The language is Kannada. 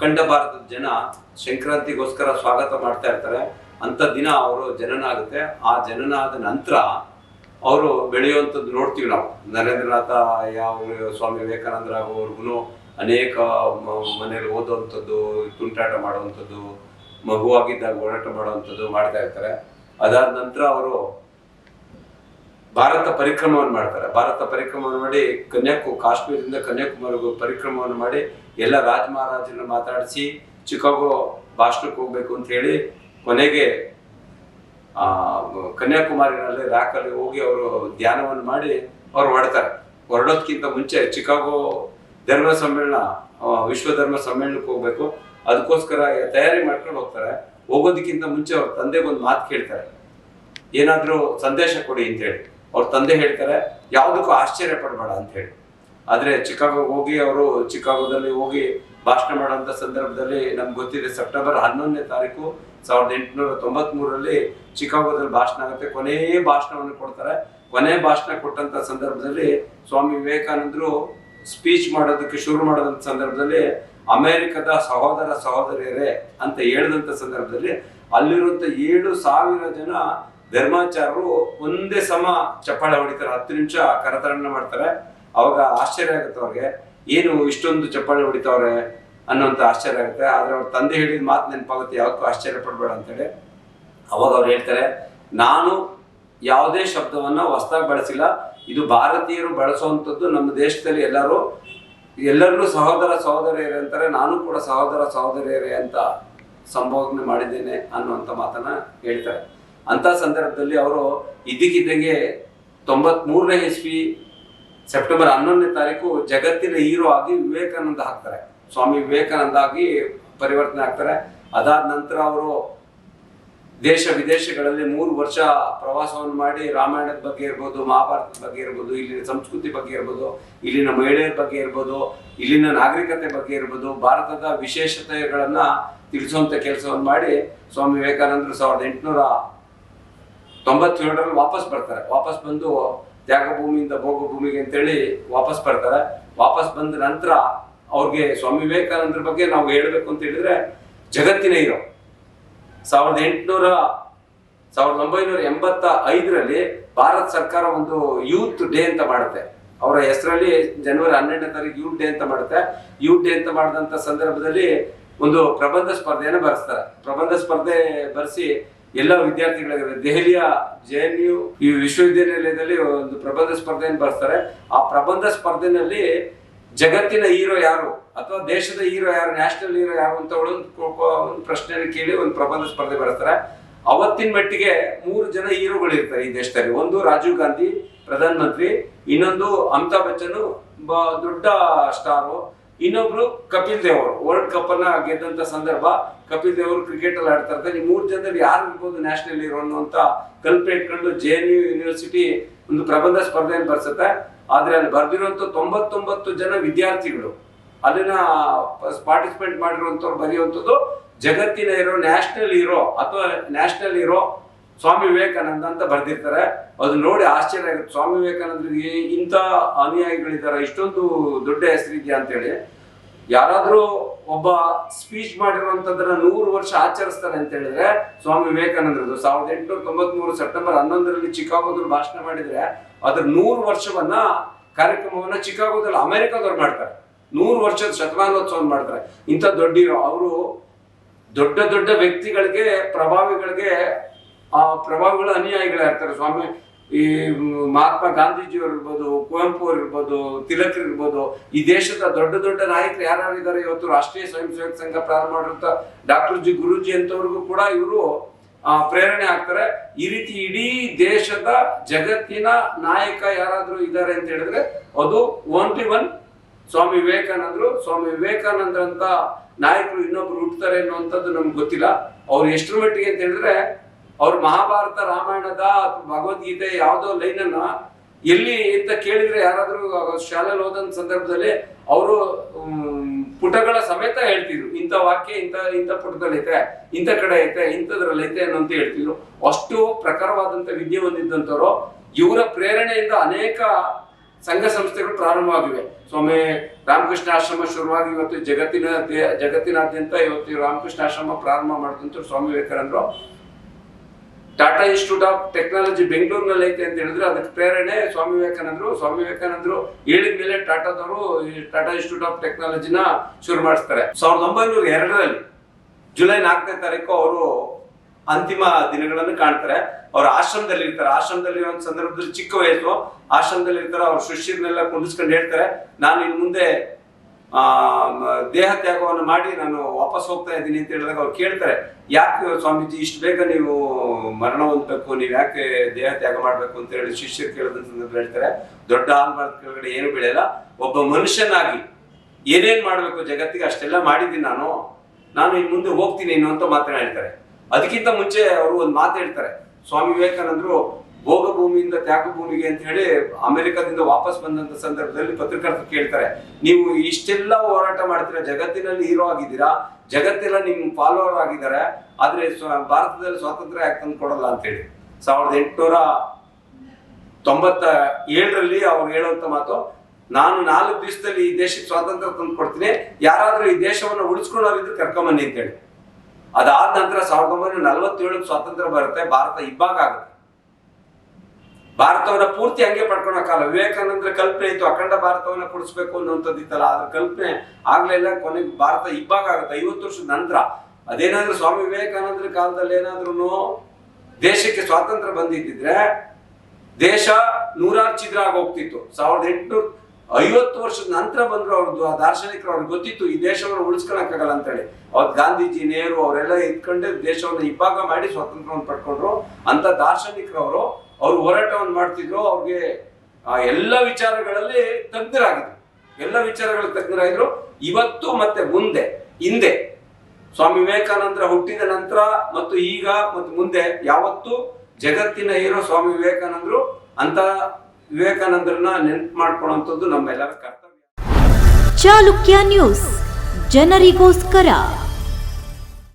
ಅಖಂಡ ಭಾರತದ ಜನ ಸಂಕ್ರಾಂತಿಗೋಸ್ಕರ ಸ್ವಾಗತ ಮಾಡ್ತಾ ಇರ್ತಾರೆ. ಅಂತ ದಿನ ಅವರು ಜನನ ಆಗುತ್ತೆ ಆ ಜನನ ಆದ ನಂತರ ಅವರು ಬೆಳೆಯುವಂಥದ್ದು ನೋಡ್ತೀವಿ ನಾವು. ನರೇಂದ್ರನಾಥ ಯಾವ ಸ್ವಾಮಿ ವಿವೇಕಾನಂದರ ಅವ್ರಿಗೂ ಅನೇಕ ಮನೆಯಲ್ಲಿ ಓದುವಂಥದ್ದು, ತುಂಟಾಟ ಮಾಡುವಂಥದ್ದು, ಮಗುವಾಗಿದ್ದಾಗ ಓಡಾಟ ಮಾಡುವಂಥದ್ದು ಮಾಡ್ತಾ ಇರ್ತಾರೆ. ಅದಾದ ನಂತರ ಅವರು ಭಾರತ ಪರಿಕ್ರಮವನ್ನು ಮಾಡ್ತಾರೆ. ಭಾರತ ಪರಿಕ್ರಮವನ್ನು ಮಾಡಿ ಕನ್ಯಾಕು ಕಾಶ್ಮೀರದಿಂದ ಕನ್ಯಾಕುಮಾರಿಗೂ ಪರಿಕ್ರಮವನ್ನು ಮಾಡಿ ಎಲ್ಲ ರಾಜ ಮಹಾರಾಜರನ್ನ ಮಾತಾಡಿಸಿ ಚಿಕಾಗೋ ಭಾಷಣಕ್ಕೆ ಹೋಗ್ಬೇಕು ಅಂತ ಹೇಳಿ ಕೊನೆಗೆ, ಆ, ಕನ್ಯಾಕುಮಾರಿನಲ್ಲಿ ರ್ಯಾಕಲ್ಲಿ ಹೋಗಿ ಅವರು ಧ್ಯಾನವನ್ನು ಮಾಡಿ ಅವ್ರು ಹೊಡ್ತಾರೆ ಹೊರಡೋದ್ಕಿಂತ ಮುಂಚೆ ಚಿಕಾಗೋ ಧರ್ಮ ಸಮ್ಮೇಳನ ವಿಶ್ವ ಧರ್ಮ ಸಮ್ಮೇಳನಕ್ಕೆ ಹೋಗ್ಬೇಕು. ಅದಕ್ಕೋಸ್ಕರ ತಯಾರಿ ಮಾಡ್ಕೊಂಡು ಹೋಗ್ತಾರೆ. ಹೋಗೋದಕ್ಕಿಂತ ಮುಂಚೆ ಅವ್ರ ತಂದೆಗೆ ಒಂದು ಮಾತು ಕೇಳ್ತಾರೆ. ಏನಾದರೂ ಸಂದೇಶ ಕೊಡಿ ಅಂತ ಹೇಳಿ. ಅವ್ರ ತಂದೆ ಹೇಳ್ತಾರೆ, ಯಾವುದಕ್ಕೂ ಆಶ್ಚರ್ಯ ಪಡಬೇಡ ಅಂತ ಹೇಳಿ. ಆದ್ರೆ ಚಿಕಾಗೋಗೆ ಹೋಗಿ ಅವರು ಚಿಕಾಗೋದಲ್ಲಿ ಹೋಗಿ ಭಾಷಣ ಮಾಡುವಂತ ಸಂದರ್ಭದಲ್ಲಿ ನಮ್ಗೆ ಗೊತ್ತಿದೆ, ಸೆಪ್ಟೆಂಬರ್ ಹನ್ನೊಂದನೇ ತಾರೀಕು ಸಾವಿರದ ಎಂಟುನೂರ ತೊಂಬತ್ ಮೂರರಲ್ಲಿ ಚಿಕಾಗೋದಲ್ಲಿ ಭಾಷಣ ಆಗುತ್ತೆ. ಕೊನೆಯ ಭಾಷಣವನ್ನು ಕೊಡ್ತಾರೆ. ಕೊನೆ ಭಾಷಣ ಕೊಟ್ಟಂತ ಸಂದರ್ಭದಲ್ಲಿ ಸ್ವಾಮಿ ವಿವೇಕಾನಂದರು ಸ್ಪೀಚ್ ಮಾಡೋದಕ್ಕೆ ಶುರು ಮಾಡೋದಂತ ಸಂದರ್ಭದಲ್ಲಿ ಅಮೆರಿಕದ ಸಹೋದರ ಸಹೋದರಿಯರೇ ಅಂತ ಹೇಳಿದಂತ ಸಂದರ್ಭದಲ್ಲಿ ಅಲ್ಲಿರುವಂತ ಏಳು ಸಾವಿರ ಜನ ಧರ್ಮಾಚಾರರು ಒಂದೇ ಸಮ ಚಪ್ಪಾಳೆ ಹೊಡಿತಾರೆ, ಹತ್ತು ನಿಮಿಷ ಕರತರಣ ಮಾಡ್ತಾರೆ. ಅವಾಗ ಆಶ್ಚರ್ಯ ಆಗುತ್ತೆ ಅವ್ರಿಗೆ, ಏನು ಇಷ್ಟೊಂದು ಚಪ್ಪಾಳೆ ಹೊಡಿತಾವ್ರೆ ಅನ್ನೋಂಥ ಆಶ್ಚರ್ಯ ಆಗುತ್ತೆ. ಆದ್ರೆ ಅವ್ರ ತಂದೆ ಹೇಳಿದ ಮಾತು ನೆನಪಾಗುತ್ತೆ, ಯಾವತ್ತೂ ಆಶ್ಚರ್ಯ ಪಡ್ಬೇಡ ಅಂತೇಳಿ. ಅವಾಗ ಅವ್ರು ಹೇಳ್ತಾರೆ, ನಾನು ಯಾವುದೇ ಶಬ್ದವನ್ನು ಹೊಸದಾಗಿ ಬಳಸಿಲ್ಲ. ಇದು ಭಾರತೀಯರು ಬಳಸುವಂಥದ್ದು, ನಮ್ಮ ದೇಶದಲ್ಲಿ ಎಲ್ಲರೂ ಎಲ್ಲರಲ್ಲೂ ಸಹೋದರ ಸಹೋದರಿಯರೇ ಅಂತಾರೆ, ನಾನು ಕೂಡ ಸಹೋದರ ಸಹೋದರಿಯರೇ ಅಂತ ಸಂಬೋಧನೆ ಮಾಡಿದ್ದೇನೆ ಅನ್ನುವಂಥ ಮಾತನ್ನ ಹೇಳ್ತಾರೆ. ಅಂತ ಸಂದರ್ಭದಲ್ಲಿ ಅವರು ಇದಕ್ಕಿದ್ದಂಗೆ ತೊಂಬತ್ ಮೂರನೇ ಇಸ್ವಿ ಸೆಪ್ಟೆಂಬರ್ ಹನ್ನೊಂದನೇ ತಾರೀಕು ಜಗತ್ತಿನ ಹೀರೋ ಆಗಿ ವಿವೇಕಾನಂದ ಹಾಕ್ತಾರೆ ಸ್ವಾಮಿ ವಿವೇಕಾನಂದ ಆಗಿ ಪರಿವರ್ತನೆ ಆಗ್ತಾರೆ. ಅದಾದ ನಂತರ ಅವರು ದೇಶ ವಿದೇಶಗಳಲ್ಲಿ ಮೂರು ವರ್ಷ ಪ್ರವಾಸವನ್ನು ಮಾಡಿ ರಾಮಾಯಣದ ಬಗ್ಗೆ ಇರ್ಬೋದು, ಮಹಾಭಾರತದ ಬಗ್ಗೆ ಇರ್ಬೋದು, ಇಲ್ಲಿನ ಸಂಸ್ಕೃತಿ ಬಗ್ಗೆ ಇರ್ಬೋದು, ಇಲ್ಲಿನ ಮಹಿಳೆಯರ ಬಗ್ಗೆ ಇರ್ಬೋದು, ಇಲ್ಲಿನ ನಾಗರಿಕತೆ ಬಗ್ಗೆ ಇರ್ಬೋದು, ಭಾರತದ ವಿಶೇಷತೆಗಳನ್ನ ತಿಳಿಸುವಂತ ಕೆಲಸವನ್ನು ಮಾಡಿ ಸ್ವಾಮಿ ವಿವೇಕಾನಂದರು ಸಾವಿರದ ಎಂಟುನೂರ ತೊಂಬತ್ತೇಳರಲ್ಲಿ ವಾಪಸ್ ಬರ್ತಾರೆ. ವಾಪಸ್ ಬಂದು ತ್ಯಾಗ ಭೂಮಿಯಿಂದ ಭೋಗ ಭೂಮಿಗೆ ಅಂತೇಳಿ ವಾಪಸ್ ಬರ್ತಾರೆ. ವಾಪಸ್ ಬಂದ ನಂತರ ಅವ್ರಿಗೆ ಸ್ವಾಮಿ ವಿವೇಕಾನಂದರ ಬಗ್ಗೆ ನಾವು ಹೇಳಬೇಕು ಅಂತ ಹೇಳಿದ್ರೆ ಜಗತ್ತಿನ ಇರೋ ಸಾವಿರದ ಎಂಟುನೂರ, ಸಾವಿರದ ಒಂಬೈನೂರ ಎಂಬತ್ತ ಐದರಲ್ಲಿ ಭಾರತ ಸರ್ಕಾರ ಒಂದು ಯೂತ್ ಡೇ ಅಂತ ಮಾಡುತ್ತೆ. ಅವರ ಹೆಸರಲ್ಲಿ ಜನವರಿ ಹನ್ನೆರಡನೇ ತಾರೀಕು ಯೂತ್ ಡೇ ಅಂತ ಮಾಡುತ್ತೆ. ಯೂತ್ ಡೇ ಅಂತ ಮಾಡಿದಂಥ ಸಂದರ್ಭದಲ್ಲಿ ಒಂದು ಪ್ರಬಂಧ ಸ್ಪರ್ಧೆಯನ್ನು ಬರೆಸ್ತಾರೆ. ಪ್ರಬಂಧ ಸ್ಪರ್ಧೆ ಬರೆಸಿ ಎಲ್ಲ ವಿದ್ಯಾರ್ಥಿಗಳಿಗೆ ದೆಹಲಿಯ ಜೆ ಎನ್ ಯು ಈ ವಿಶ್ವವಿದ್ಯಾನಿಲಯದಲ್ಲಿ ಒಂದು ಪ್ರಬಂಧ ಸ್ಪರ್ಧೆಯನ್ನು ಬರ್ತಾರೆ ಆ ಪ್ರಬಂಧ ಸ್ಪರ್ಧೆನಲ್ಲಿ ಜಗತ್ತಿನ ಹೀರೋ ಯಾರು ಅಥವಾ ದೇಶದ ಹೀರೋ ಯಾರು, ನ್ಯಾಷನಲ್ ಹೀರೋ ಯಾರು ಅಂತ ಒಂದು ಪ್ರಶ್ನೆಯನ್ನು ಕೇಳಿ ಒಂದು ಪ್ರಬಂಧ ಸ್ಪರ್ಧೆ ಬರ್ತಾರೆ ಅವತ್ತಿನ ಮಟ್ಟಿಗೆ ಮೂರು ಜನ ಹೀರೋಗಳು ಇರ್ತಾರೆ ಈ ದೇಶದಲ್ಲಿ. ಒಂದು ರಾಜೀವ್ ಗಾಂಧಿ ಪ್ರಧಾನ ಮಂತ್ರಿ ಇನ್ನೊಂದು ಅಮಿತಾಬ್ ಬಚ್ಚನ್ ದೊಡ್ಡ ಸ್ಟಾರು. ಇನ್ನೊಬ್ರು ಕಪಿಲ್ ದೇವ್ ಅವರು ವರ್ಲ್ಡ್ ಕಪ್ ಅನ್ನ ಗೆದ್ದಂತ ಸಂದರ್ಭ ಕಪಿಲ್ ದೇವ್ ಅವರು ಕ್ರಿಕೆಟ್ ಅಲ್ಲಿ ಆಡ್ತಾ ಇರ್ತಾರೆ. ಈ ಮೂರು ಜನದಲ್ಲಿ ಯಾರು ಇರ್ಬೋದು ನ್ಯಾಷನಲ್ ಹೀರೋ ಅನ್ನುವಂತ ಕಲ್ಪನೆ ಇಟ್ಕೊಂಡು ಜೆ ಎನ್ ಯು ಯೂನಿವರ್ಸಿಟಿ ಒಂದು ಪ್ರಬಂಧ ಸ್ಪರ್ಧೆಯನ್ನು ಬರ್ಸುತ್ತೆ. ಆದ್ರೆ ಅಲ್ಲಿ ಬರ್ದಿರುವಂತ ತೊಂಬತ್ತೊಂಬತ್ತು ಜನ ವಿದ್ಯಾರ್ಥಿಗಳು ಅದನ್ನ ಪಾರ್ಟಿಸಿಪೇಟ್ ಮಾಡಿರುವಂತವ್ರು ಬರೆಯುವಂಥದ್ದು ಜಗತ್ತಿನ ಇರೋ ನ್ಯಾಷನಲ್ ಹೀರೋ ಅಥವಾ ನ್ಯಾಷನಲ್ ಹೀರೋ ಸ್ವಾಮಿ ವಿವೇಕಾನಂದ ಅಂತ ಬರ್ದಿರ್ತಾರೆ. ಅದು ನೋಡಿ ಆಶ್ಚರ್ಯ ಆಗುತ್ತೆ. ಸ್ವಾಮಿ ವಿವೇಕಾನಂದರಿಗೆ ಇಂಥ ಅನುಯಾಯಿಗಳಿದ್ದಾರೆ. ಇಷ್ಟೊಂದು ದೊಡ್ಡ ಹೆಸರಿದೆಯಾ ಅಂತೇಳಿ. ಯಾರಾದ್ರೂ ಒಬ್ಬ ಸ್ಪೀಚ್ ಮಾಡಿರುವಂತದನ್ನ ನೂರು ವರ್ಷ ಆಚರಿಸ್ತಾರೆ ಅಂತ ಹೇಳಿದ್ರೆ ಸ್ವಾಮಿ ವಿವೇಕಾನಂದರದು ಸಾವಿರದ ಎಂಟುನೂರ ತೊಂಬತ್ ಮೂರು ಸೆಪ್ಟೆಂಬರ್ ಹನ್ನೊಂದರಲ್ಲಿ ಚಿಕಾಗೋದಲ್ಲಿ ಭಾಷಣ ಮಾಡಿದ್ರೆ ಅದ್ರ ನೂರು ವರ್ಷವನ್ನ ಕಾರ್ಯಕ್ರಮವನ್ನ ಚಿಕಾಗೋದಲ್ಲಿ ಅಮೆರಿಕದವ್ರು ಮಾಡ್ತಾರೆ. ನೂರು ವರ್ಷದ ಶತಮಾನೋತ್ಸವ ಮಾಡ್ತಾರೆ. ಇಂಥ ದೊಡ್ಡ ಅವರು ದೊಡ್ಡ ದೊಡ್ಡ ವ್ಯಕ್ತಿಗಳಿಗೆ, ಪ್ರಭಾವಿಗಳಿಗೆ ಆ ಪ್ರಭಾವಗಳು ಅನುಯಾಯಿಗಳಾಗ್ತಾರೆ ಸ್ವಾಮಿ, ಈ ಮಹಾತ್ಮ ಗಾಂಧೀಜಿಯವರು ಇರ್ಬೋದು ಕುವೆಂಪು ಅವ್ರು ಇರ್ಬೋದು ತಿಲಕ್ ಇರ್ಬೋದು ಈ ದೇಶದ ದೊಡ್ಡ ದೊಡ್ಡ ನಾಯಕರು ಯಾರ್ಯಾರು ಇದ್ದಾರೆ ಇವತ್ತು ರಾಷ್ಟ್ರೀಯ ಸ್ವಯಂ ಸೇವಕ ಸಂಘ ಪ್ರಾರಂಭ ಮಾಡಿರುತ್ತ ಡಾಕ್ಟರ್ ಜಿ ಗುರುಜಿ ಅಂತವ್ರಿಗೂ ಕೂಡ ಇವರು ಪ್ರೇರಣೆ ಆಗ್ತಾರೆ. ಈ ರೀತಿ ಇಡೀ ದೇಶದ ಜಗತ್ತಿನ ನಾಯಕ ಯಾರಾದ್ರೂ ಇದ್ದಾರೆ ಅಂತ ಹೇಳಿದ್ರೆ, ಅದು ಓನ್ಲಿ ಒನ್ ಸ್ವಾಮಿ ವಿವೇಕಾನಂದರು. ಸ್ವಾಮಿ ವಿವೇಕಾನಂದ್ರ ಅಂತ ನಾಯಕರು ಇನ್ನೊಬ್ರು ಹುಟ್ಟುತ್ತಾರೆ ಅನ್ನುವಂಥದ್ದು ನಮ್ಗೆ ಗೊತ್ತಿಲ್ಲ. ಅವ್ರು ಎಷ್ಟರ ಮಟ್ಟಿಗೆ ಅಂತ ಹೇಳಿದ್ರೆ ಅವ್ರು ಮಹಾಭಾರತ ರಾಮಾಯಣದ ಭಗವದ್ಗೀತೆ ಭಗವದ್ಗೀತೆ ಲೈನ್ ಲೈನನ್ನ ಎಲ್ಲಿ ಅಂತ ಕೇಳಿದ್ರೆ ಯಾರಾದ್ರೂ ಶಾಲೆಯಲ್ಲಿ ಓದಂತ ಸಂದರ್ಭದಲ್ಲಿ ಅವರು ಪುಟಗಳ ಸಮೇತ ಹೇಳ್ತಿದ್ರು. ಇಂಥ ವಾಕ್ಯ, ಇಂಥ ಇಂಥ ಪುಟದಲ್ಲೈತೆ ಇಂಥ ಕಡೆ ಐತೆ, ಇಂಥದ್ರಲ್ಲಿ ಐತೆ ಅನ್ನೋಂತ ಹೇಳ್ತಿದ್ರು. ಅಷ್ಟು ಪ್ರಖರವಾದಂತ ವಿದ್ಯೆ ಹೊಂದಿದ್ದಂಥವ್ರು ಇವರ ಪ್ರೇರಣೆಯಿಂದ ಅನೇಕ ಸಂಘ ಸಂಸ್ಥೆಗಳು ಪ್ರಾರಂಭವಾಗಿವೆ. ಸ್ವಾಮಿ, ರಾಮಕೃಷ್ಣ ಆಶ್ರಮ ಶುರುವಾಗಿ ಇವತ್ತು ಜಗತ್ತಿನ ಜಗತ್ತಿನಾದ್ಯಂತ ಇವತ್ತು ರಾಮಕೃಷ್ಣ ಆಶ್ರಮ ಪ್ರಾರಂಭ ಮಾಡಿದಂತ ಸ್ವಾಮಿ ವಿವೇಕಾನಂದರು. ಟಾಟಾ ಇನ್ಸ್ಟಿಟ್ಯೂಟ್ ಆಫ್ ಟೆಕ್ನಾಲಜಿ ಬೆಂಗಳೂರಿನಲ್ಲಿ ಐತೆ ಅಂತ ಹೇಳಿದ್ರೆ ಅದಕ್ಕೆ ಪ್ರೇರಣೆ ಸ್ವಾಮಿ ವಿವೇಕಾನಂದರು. ಸ್ವಾಮಿ ವಿವೇಕಾನಂದರು ಹೇಳಿದ ಮೇಲೆ ಟಾಟಾದವರು ಟಾಟಾ ಇನ್ಸ್ಟಿಟ್ಯೂಟ್ ಆಫ್ ಟೆಕ್ನಾಲಜಿನ ಶುರು ಮಾಡಿಸ್ತಾರೆ. ಸಾವಿರದ ಒಂಬೈನೂರ ಎರಡರಲ್ಲಿ ಜುಲೈ ನಾಲ್ಕನೇ ತಾರೀಕು ಅವರು ಅಂತಿಮ ದಿನಗಳನ್ನು ಕಾಣ್ತಾರೆ. ಅವ್ರ ಆಶ್ರಮದಲ್ಲಿ ಇರ್ತಾರೆ. ಆಶ್ರಮದಲ್ಲಿ ಒಂದು ಸಂದರ್ಭದಲ್ಲಿ ಚಿಕ್ಕ ವಯಸ್ಸು. ಆಶ್ರಮದಲ್ಲಿ ಇರ್ತಾರೆ. ಅವ್ರ ಶಿಷ್ಯರನ್ನೆಲ್ಲ ಕುಂಡಿಸ್ಕೊಂಡು ಹೇಳ್ತಾರೆ. ನಾನು ಇನ್ನು ಮುಂದೆ ದೇಹ ತ್ಯಾಗವನ್ನು ಮಾಡಿ ನಾನು ವಾಪಸ್ ಹೋಗ್ತಾ ಇದ್ದೀನಿ ಅಂತ ಹೇಳಿದಾಗ ಅವ್ರು ಕೇಳ್ತಾರೆ, ಯಾಕೆ ಸ್ವಾಮೀಜಿ, ಇಷ್ಟು ಬೇಗ ನೀವು ಮರಣ ಹೊಂದಬೇಕು ನೀವು ಯಾಕೆ ದೇಹ ತ್ಯಾಗ ಮಾಡಬೇಕು? ಅಂತ ಹೇಳಿ ಶಿಷ್ಯರು ಕೇಳಿದಂತ ಹೇಳ್ತಾರೆ. ದೊಡ್ಡ ಆಲ್ಮಾರ್ದ ಕೆಳಗಡೆ ಏನು ಬೆಳೆಯಲ್ಲ ಒಬ್ಬ ಮನುಷ್ಯನಾಗಿ ಏನೇನು ಮಾಡಬೇಕು ಜಗತ್ತಿಗೆ ಅಷ್ಟೆಲ್ಲ ಮಾಡಿದ್ದೀನಿ ನಾನು. ನಾನು ಇನ್ನು ಮುಂದೆ ಹೋಗ್ತೀನಿ ಇನ್ನು ಅಂತ ಮಾತನಾಡ್ತಾರೆ ಅದಕ್ಕಿಂತ ಮುಂಚೆ ಅವರು ಒಂದು ಮಾತು ಹೇಳ್ತಾರೆ. ಸ್ವಾಮಿ ವಿವೇಕಾನಂದರು ಭೋಗ ಭೂಮಿಯಿಂದ ತ್ಯಾಗ ಭೂಮಿಗೆ ಅಂತ ಹೇಳಿ ಅಮೆರಿಕದಿಂದ ವಾಪಸ್ ಬಂದಂತ ಸಂದರ್ಭದಲ್ಲಿ ಪತ್ರಕರ್ತರು ಕೇಳ್ತಾರೆ, ನೀವು ಇಷ್ಟೆಲ್ಲ ಹೋರಾಟ ಮಾಡ್ತೀರಾ, ಜಗತ್ತಿನಲ್ಲಿ ಹೀರೋ ಆಗಿದ್ದೀರಾ, ಜಗತ್ತೆಲ್ಲ ನಿಮ್ ಫಾಲೋವರ್ ಆಗಿದ್ದಾರೆ, ಆದ್ರೆ ಭಾರತದಲ್ಲಿ ಸ್ವಾತಂತ್ರ್ಯ ಯಾಕೆ ತಂದು ಕೊಡಲ್ಲ ಅಂತೇಳಿ ಸಾವಿರದ ಎಂಟುನೂರ ತೊಂಬತ್ತ ಏಳರಲ್ಲಿ ಅವ್ರು ಹೇಳುವಂತ ಮಾತು, ನಾನು ನಾಲ್ಕು ದಿವಸದಲ್ಲಿ ಈ ದೇಶಕ್ಕೆ ಸ್ವಾತಂತ್ರ್ಯ ತಂದು ಕೊಡ್ತೀನಿ, ಯಾರಾದ್ರೂ ಈ ದೇಶವನ್ನು ಉಳಿಸ್ಕೊಳ್ಳೋರಿದ್ರು ಕರ್ಕೊಂಬನ್ನಿ ಅಂತೇಳಿ ಅದಾದ ನಂತರ ಸಾವಿರದ ಒಂಬೈನೂರ ನಲವತ್ತೇಳಕ್ಕೆ ಸ್ವಾತಂತ್ರ್ಯ ಬರುತ್ತೆ, ಭಾರತ ಇಬ್ಬಾಗ ಆಗುತ್ತೆ. ಭಾರತವನ್ನ ಪೂರ್ತಿ ಹಂಗೆ ಕಾಲ ವಿವೇಕಾನಂದರ ಕಲ್ಪನೆ ಇತ್ತು, ಅಖಂಡ ಭಾರತವನ್ನ ಕೊಡಿಸ್ಬೇಕು ಇತ್ತಲ್ಲ ಅದ್ರ ಕಲ್ಪನೆ ಆಗ್ಲಿಲ್ಲ ಕೊನೆಗೆ ಭಾರತ ಇಬ್ಬಾಗ ಆಗುತ್ತೆ. ಐವತ್ತು ವರ್ಷದ ನಂತರ ಅದೇನಾದ್ರೂ ಸ್ವಾಮಿ ವಿವೇಕಾನಂದರ ಕಾಲದಲ್ಲಿ ಏನಾದ್ರೂ ದೇಶಕ್ಕೆ ಸ್ವಾತಂತ್ರ್ಯ ಬಂದಿದ್ದಿದ್ರೆ ದೇಶ ನೂರಾರು ಛಿದ್ರ ಆಗಿ ಹೋಗ್ತಿತ್ತು. ಸಾವಿರದ ಎಂಟುನೂರ ಐವತ್ತು ವರ್ಷದ ನಂತರ ಬಂದ್ರು ಅವ್ರದ್ದು, ಆ ದಾರ್ಶನಿಕರು ಅವ್ರಿಗೆ ಗೊತ್ತಿತ್ತು, ಈ ದೇಶವನ್ನು ಉಳಿಸ್ಕೊಳಕ್ಕಾಗಲ್ಲ ಅಂತೇಳಿ. ಅವತ್ತು ಗಾಂಧೀಜಿ, ನೆಹರು ಅವರೆಲ್ಲ ಇಟ್ಕೊಂಡೆ ದೇಶವನ್ನು ಇಬ್ಬಾಗ ಮಾಡಿ ಸ್ವಾತಂತ್ರ್ಯವನ್ನು ಪಡ್ಕೊಂಡ್ರು. ಅಂತ ದಾರ್ಶನಿಕರವರು ಅವ್ರು ಹೋರಾಟವನ್ನು ಮಾಡ್ತಿದ್ರು, ಅವ್ರಿಗೆ ಎಲ್ಲ ವಿಚಾರಗಳಲ್ಲಿ ತಜ್ಞರಾಗಿದ್ರು. ಎಲ್ಲ ವಿಚಾರಗಳ ತಜ್ಞರಾಗಿದ್ರು. ಇವತ್ತು ಮತ್ತೆ ಮುಂದೆ, ಹಿಂದೆ. ಸ್ವಾಮಿ ವಿವೇಕಾನಂದರ ಹುಟ್ಟಿದ ನಂತರ ಮತ್ತು ಈಗ ಮತ್ತು ಮುಂದೆ ಯಾವತ್ತು ಜಗತ್ತಿನ ಹೀರೋ ಸ್ವಾಮಿ ವಿವೇಕಾನಂದರು. ಅಂತ ವಿವೇಕಾನಂದರನ್ನ ನೆನಪು ಮಾಡ್ಕೊಳ್ಳುವಂಥದ್ದು ನಮ್ಮೆಲ್ಲರ ಕರ್ತವ್ಯ. ಚಾಲುಕ್ಯ ನ್ಯೂಸ್, ಜನರಿಗೋಸ್ಕರ.